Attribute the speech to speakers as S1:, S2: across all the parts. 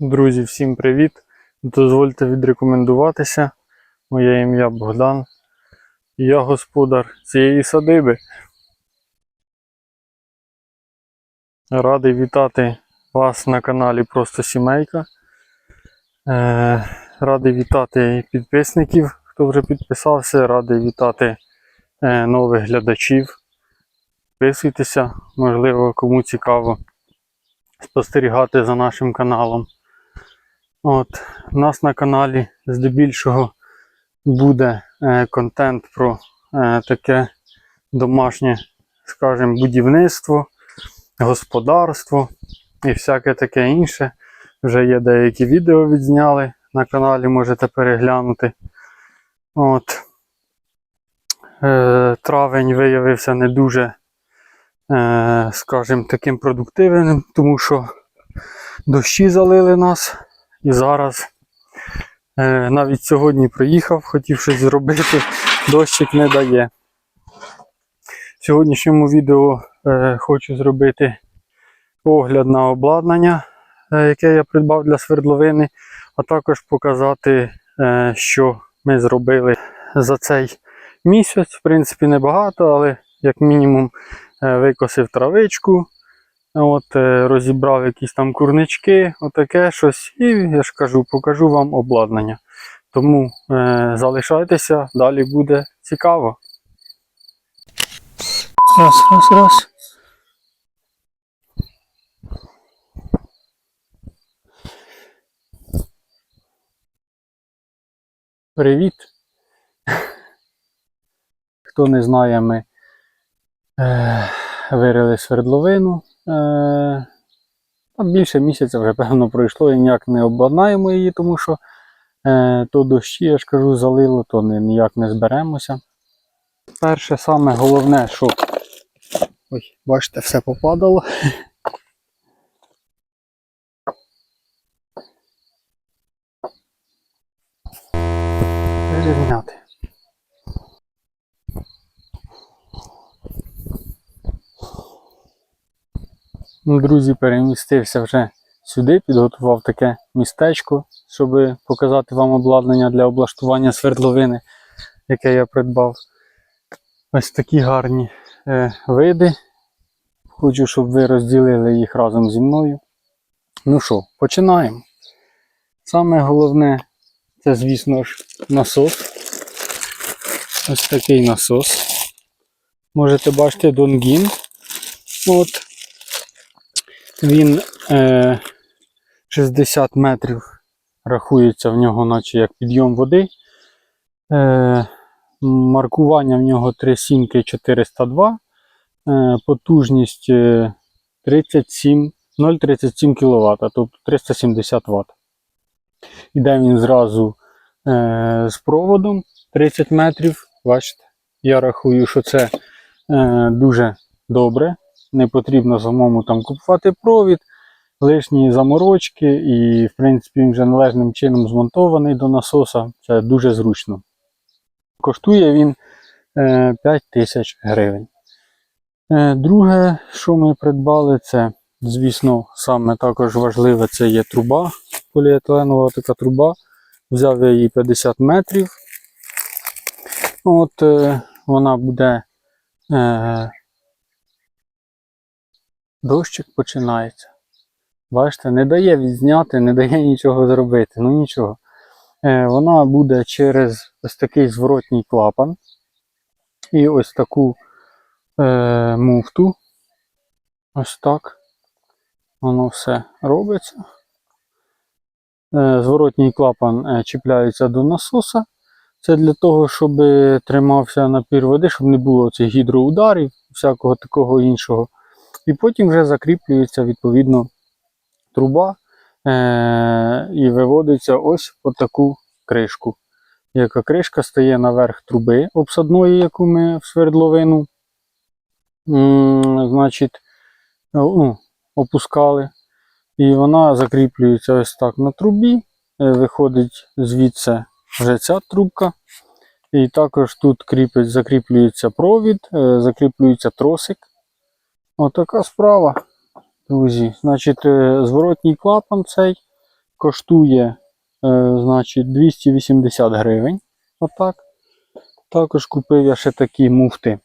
S1: Друзі, всім привіт! Дозвольте відрекомендуватися. Моє ім'я Богдан. Я господар цієї садиби. Радий вітати вас на каналі Просто Сімейка. Е, радий вітати підписників, хто вже підписався. Радий вітати е, нових глядачів. Підписуйтеся, можливо, кому цікаво спостерігати за нашим каналом. От, у нас на каналі здебільшого буде е, контент про е, таке домашнє, скажімо, будівництво, господарство і всяке таке інше. Вже є деякі відео відзняли на каналі, можете переглянути. От. Е, травень виявився не дуже, е, скажімо, таким продуктивним, тому що дощі залили нас. І зараз е, навіть сьогодні приїхав, хотів щось зробити, дощик не дає. В сьогоднішньому відео е, хочу зробити огляд на обладнання, е, яке я придбав для свердловини, а також показати, що ми зробили за цей місяць. В принципі, небагато, але як мінімум викосив травичку. От, е, розібрав якісь там курнички, отаке щось. І я ж кажу, покажу вам обладнання. Тому е, залишайтеся, далі буде цікаво. Раз, раз, раз. Привіт. Хто не знає, ми е, вирили свердловину. Е, більше місяця вже, певно, пройшло і ніяк не обладнаємо її, тому що е, то дощі, я ж кажу, залило, то ніяк не зберемося. Перше саме головне, що. Ой, бачите, все попадало. Перевняти. Ну, Друзі, перемістився вже сюди, підготував таке містечко, щоб показати вам обладнання для облаштування свердловини, яке я придбав. Ось такі гарні е, види. Хочу, щоб ви розділили їх разом зі мною. Ну що, починаємо. Саме головне це, звісно ж, насос. Ось такий насос. Можете бачити Донгін. От. Він е, 60 метрів рахується в нього, наче як підйом води. Е, маркування в нього 3 сімки 402, е, потужність е, 37, 0,37 кВт, тобто 370 Вт. Іде він зразу е, з проводом 30 метрів. Бачите, я рахую, що це е, дуже добре не потрібно самому там купувати провід, лишні заморочки, і, в принципі, він вже належним чином змонтований до насоса. Це дуже зручно. Коштує він е, 5 тисяч гривень. Е, друге, що ми придбали, це, звісно, саме також важливе це є труба, поліетиленова така труба. Взяв я її 50 метрів. От е, Вона буде е, дощик починається. Бачите, не дає відзняти, не дає нічого зробити. Ну нічого. Е, вона буде через ось такий зворотній клапан. І ось таку е, муфту. Ось так. Воно все робиться. Е, зворотній клапан е, чіпляється до насоса. Це для того, щоб тримався напір води, щоб не було цих гідроударів, всякого такого іншого. І потім вже закріплюється відповідно труба е- і виводиться ось по таку кришку. Яка кришка стає наверх труби обсадної, яку ми в свердловину значить, ну, опускали. І вона закріплюється ось так на трубі. Е- виходить звідси вже ця трубка. І також тут кріпить, закріплюється провід, е- закріплюється тросик. Отака справа, друзі. Значить, е, зворотній клапан цей коштує е, значить, 280 гривень. Отак. Також купив я ще такі муфти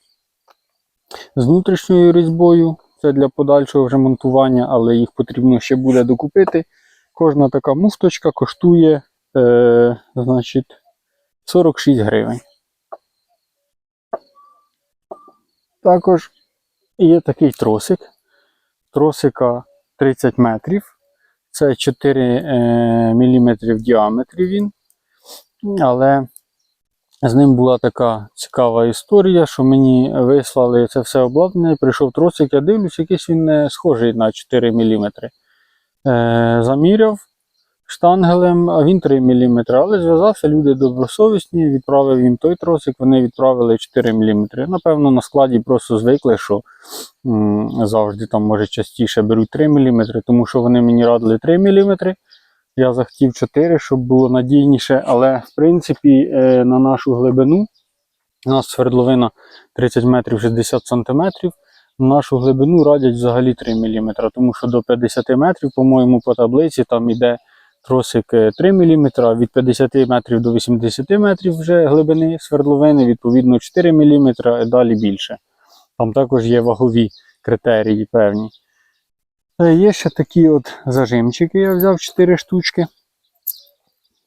S1: з внутрішньою різьбою. Це для подальшого вже монтування, але їх потрібно ще буде докупити. Кожна така муфточка коштує е, значить, 46 гривень. Також є такий тросик. Тросика 30 метрів. Це 4 е, мм в діаметрі він. Але з ним була така цікава історія, що мені вислали це все обладнання, прийшов тросик, я дивлюсь, якийсь він не схожий на 4 мм. Е, заміряв штангелем, а він 3 мм. Але зв'язався, люди добросовісні, відправив їм той тросик, вони відправили 4 мм. Напевно, на складі просто звикли, що м, завжди там, може, частіше беруть 3 мм, тому що вони мені радили 3 мм. Я захотів 4, щоб було надійніше, але в принципі е, на нашу глибину у нас свердловина 30 метрів 60 сантиметрів. На нашу глибину радять взагалі 3 мм, тому що до 50 метрів, по-моєму, по таблиці там іде тросик е, 3 мм, від 50 метрів до 80 метрів вже глибини свердловини, відповідно 4 мм і далі більше. Там також є вагові критерії певні. Е, Є ще такі от зажимчики, я взяв 4 штучки.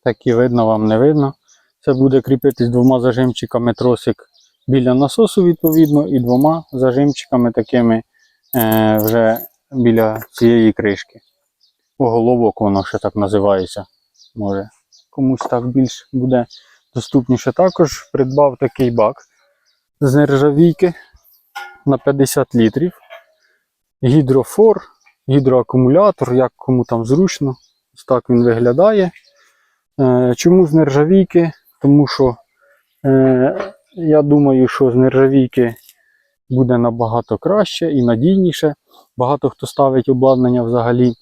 S1: Такі видно вам не видно. Це буде кріпитись двома зажимчиками тросик біля насосу, відповідно, і двома зажимчиками такими е, вже біля цієї кришки. Оголовок воно ще так називається. Може, комусь так більш буде доступніше. Також придбав такий бак з нержавійки на 50 літрів. Гідрофор, гідроакумулятор, як кому там зручно. Ось так він виглядає. Е, чому з нержавійки? Тому що е, я думаю, що з нержавійки буде набагато краще і надійніше. Багато хто ставить обладнання взагалі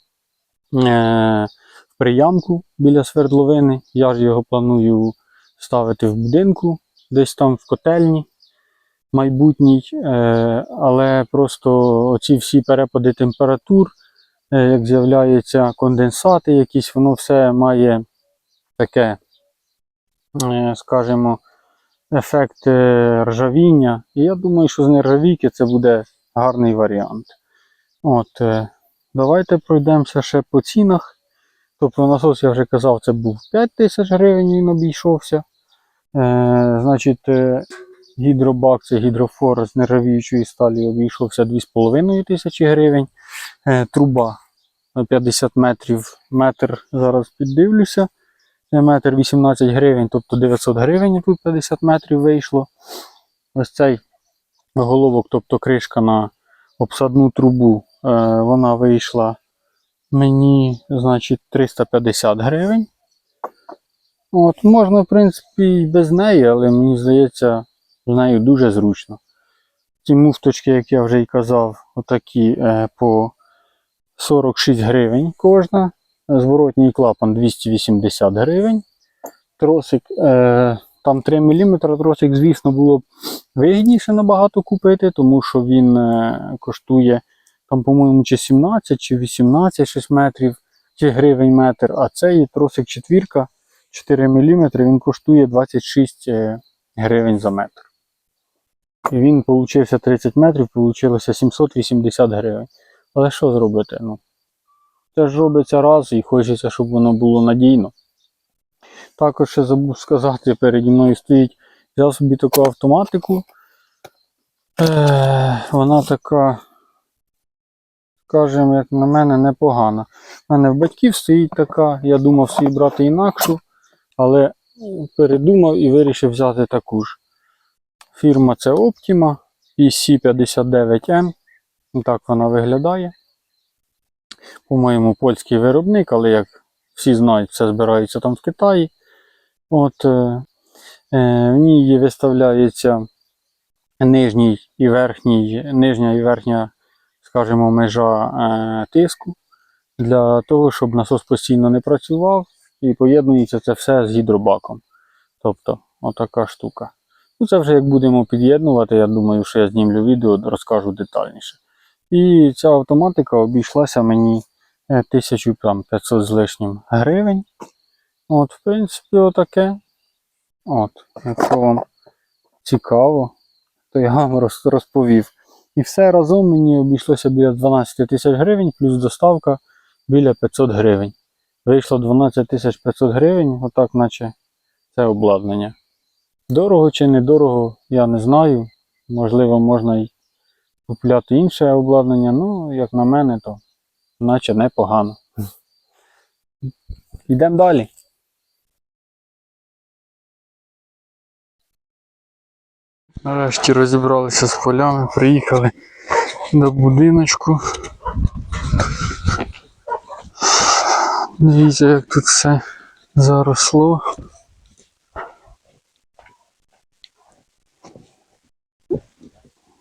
S1: в приямку біля свердловини. Я ж його планую ставити в будинку, десь там в котельні майбутній. Е, але просто оці всі перепади температур, е, як з'являються конденсати, якісь, воно все має таке, е, скажімо, ефект е, ржавіння. І я думаю, що з нержавійки це буде гарний варіант. От, е, давайте пройдемося ще по цінах. Тобто насос, я вже казав, це був 5 тисяч гривень, він обійшовся. Е, значить, е, гідробак, це гідрофор з нержавіючої сталі обійшовся 2,5 тисячі гривень. Е, труба 50 метрів, метр зараз піддивлюся. Е, Метр 18 гривень, тобто 900 гривень, тут 50 метрів вийшло. Ось цей головок, тобто кришка на обсадну трубу, вона вийшла мені, значить, 350 гривень. От, можна, в принципі, і без неї, але мені здається, з нею дуже зручно. Ці муфточки, як я вже й казав, отакі е, по 46 гривень кожна. Зворотній клапан 280 гривень. Тросик, е, там 3 мм тросик, звісно, було б вигідніше набагато купити, тому що він е, коштує, там, по-моєму, чи 17, чи 18 6 метрів, чи гривень метр. А цей тросик четвірка 4 мм, він коштує 26 е, гривень за метр. І він получився 30 метрів, вийшло 780 гривень. Але що зробити? Ну, це ж робиться раз і хочеться, щоб воно було надійно. Також ще забув сказати, переді мною стоїть, взяв собі таку автоматику. Е, вона така, скажімо, як на мене, непогана. У мене в батьків стоїть така, я думав собі брати інакшу, але передумав і вирішив взяти таку ж. Фірма це Optima PC59M. Так вона виглядає. По-моєму, польський виробник, але як всі знають, все збирається там в Китаї. От, е, е, в ній виставляється нижній і верхній, нижня і верхня, скажімо, межа е, тиску для того, щоб насос постійно не працював і поєднується це все з гідробаком. Тобто, отака штука. Ну, це вже як будемо під'єднувати, я думаю, що я знімлю відео, розкажу детальніше. І ця автоматика обійшлася мені е, 1500 з лишнім гривень. От, в принципі, отаке. От, якщо вам цікаво, то я вам розповів. І все разом мені обійшлося біля 12 тисяч гривень, плюс доставка біля 500 гривень. Вийшло 12 тисяч 500 гривень, отак, наче це обладнання. Дорого чи недорого, я не знаю. Можливо, можна й купляти інше обладнання, ну, як на мене, то наче непогано. Йдемо далі. Нарешті розібралися з полями, приїхали до будиночку. Дивіться, як тут все заросло.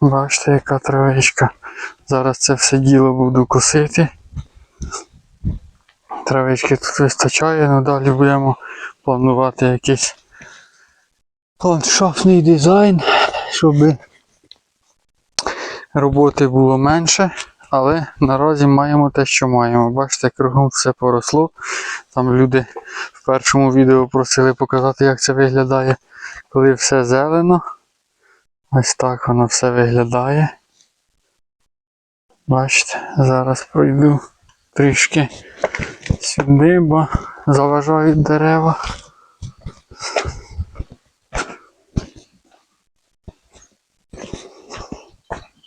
S1: Бачите, яка травичка. Зараз це все діло буду косити. Травички тут вистачає, але далі будемо планувати якийсь ландшафтний дизайн, щоб роботи було менше, але наразі маємо те, що маємо. Бачите, кругом все поросло. Там люди в першому відео просили показати, як це виглядає, коли все зелено. Ось так воно все виглядає. Бачите, зараз пройду трішки сюди, бо заважають дерева.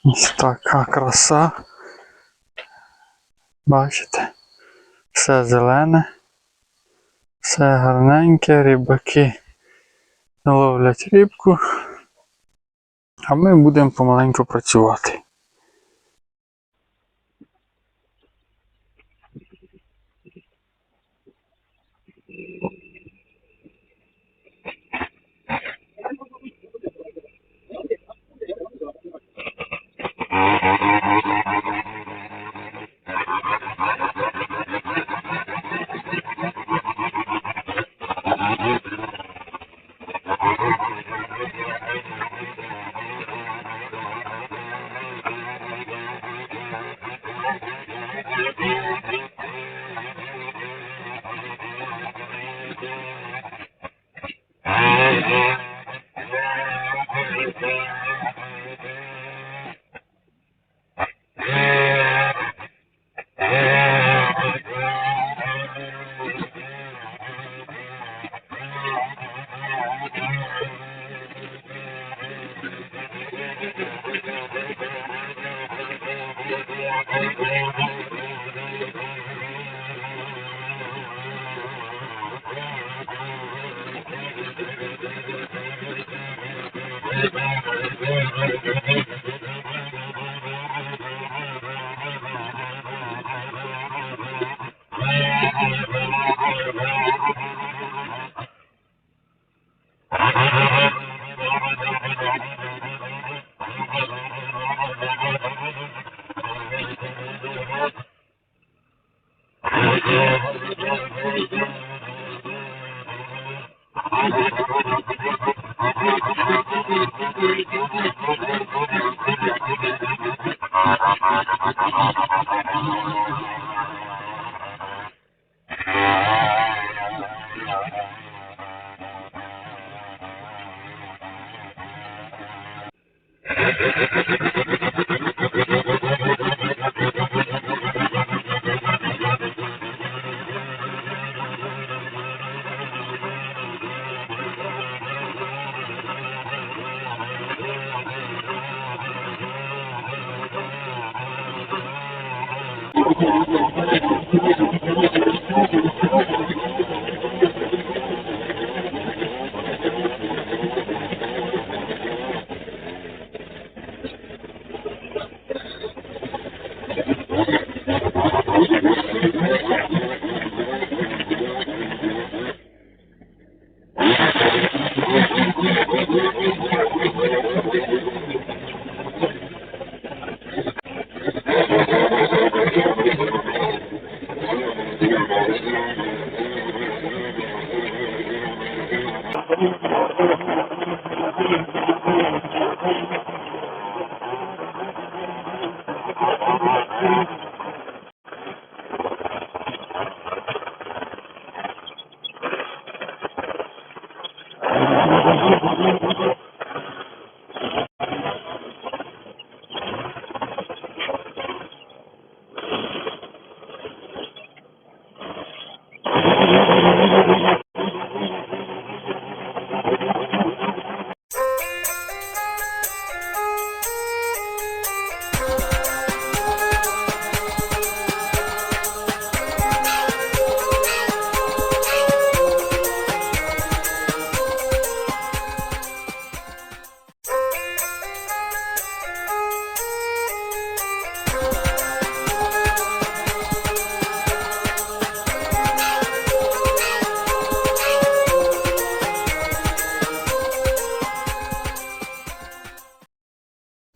S1: Ось така краса. Бачите? Все зелене, все гарненьке, рибаки ловлять рибку, а ми будемо помаленьку працювати. Thank you.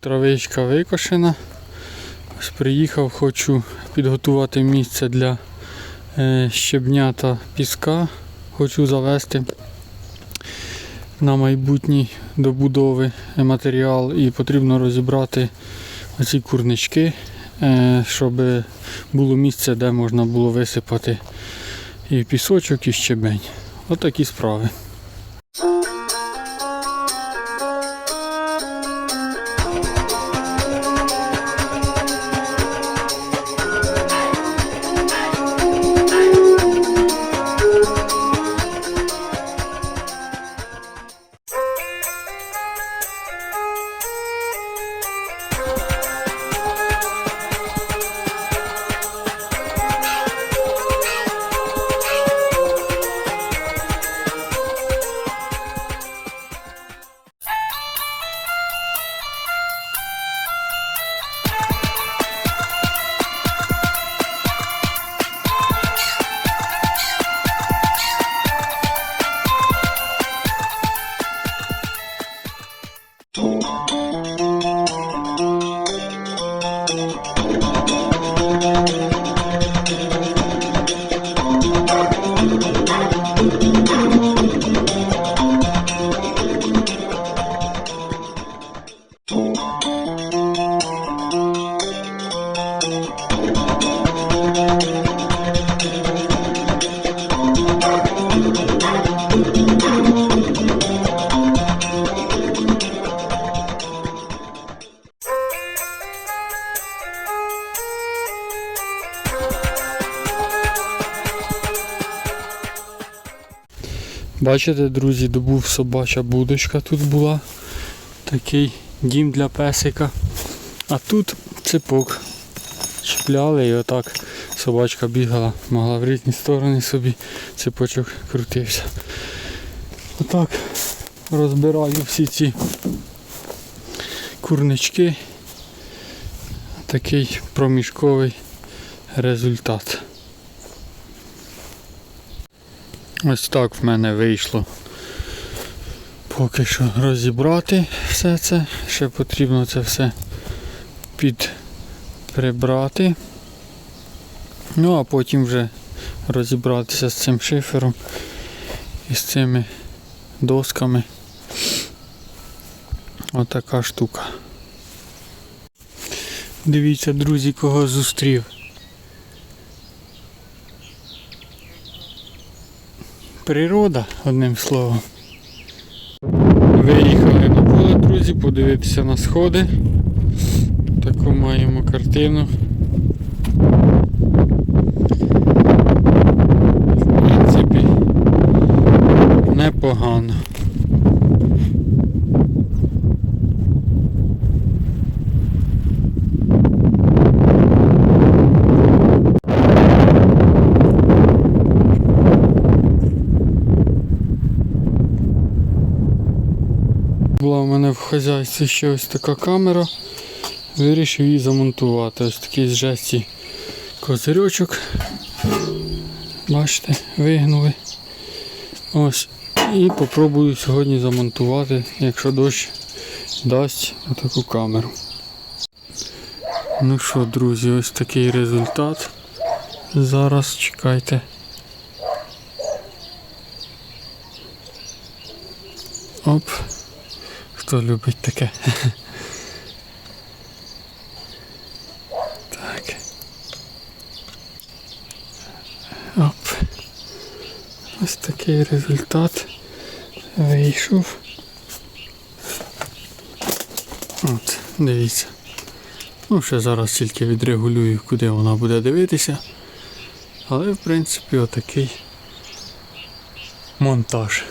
S1: Травичка викошена. Ось приїхав, хочу підготувати місце для е, щебня та піска. Хочу завести на майбутній добудови матеріал і потрібно розібрати оці курнички, е, щоб було місце, де можна було висипати і пісочок, і щебень. Отакі справи. Бачите, друзі, добув собача будочка тут була. Такий дім для песика. А тут ципок. Чіпляли і отак собачка бігала, могла в різні сторони собі ципочок крутився. Отак розбираю всі ці курнички. Такий проміжковий результат. Ось так в мене вийшло поки що розібрати все це. Ще потрібно це все підприбрати. Ну а потім вже розібратися з цим шифером і з цими досками. Отака штука. Дивіться, друзі, кого зустрів. Природа, одним словом. Виїхали на поле, друзі, подивитися на сходи. Таку маємо картину. В принципі, непогано. Була в мене в хазяйстві ще ось така камера. Вирішив її замонтувати. Ось такий з жесті козирьочок. Бачите, вигнули. Ось. І попробую сьогодні замонтувати, якщо дощ дасть отаку камеру. Ну що, друзі, ось такий результат. Зараз чекайте. Оп. Хто любить таке? Так. Оп. Ось такий результат вийшов. От, дивіться. Ну, ще зараз тільки відрегулюю, куди вона буде дивитися. Але в принципі отакий монтаж.